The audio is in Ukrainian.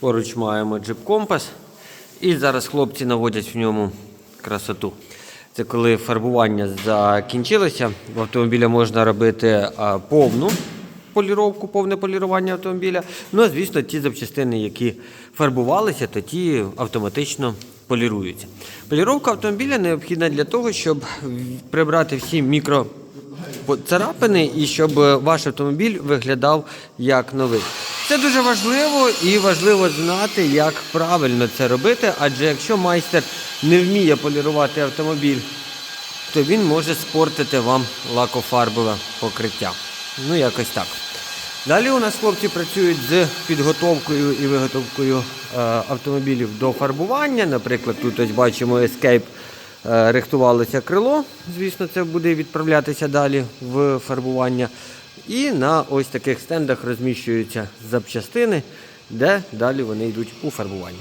Поруч маємо джип компас. І зараз хлопці наводять в ньому красоту. Це коли фарбування закінчилося. В автомобіля можна робити повну поліровку, повне полірування автомобіля. Ну, а звісно, ті запчастини, які фарбувалися, то ті автоматично поліруються. Поліровка автомобіля необхідна для того, щоб прибрати всі мікро царапини і щоб е, ваш автомобіль виглядав як новий. Це дуже важливо і важливо знати, як правильно це робити, адже якщо майстер не вміє полірувати автомобіль, то він може спортити вам лакофарбове покриття. Ну, якось так. Далі у нас хлопці працюють з підготовкою і виготовкою е, автомобілів до фарбування. Наприклад, тут ось бачимо Escape е, рихтувалося крило. Звісно, це буде відправлятися далі в фарбування. І на ось таких стендах розміщуються запчастини, де далі вони йдуть у фарбування.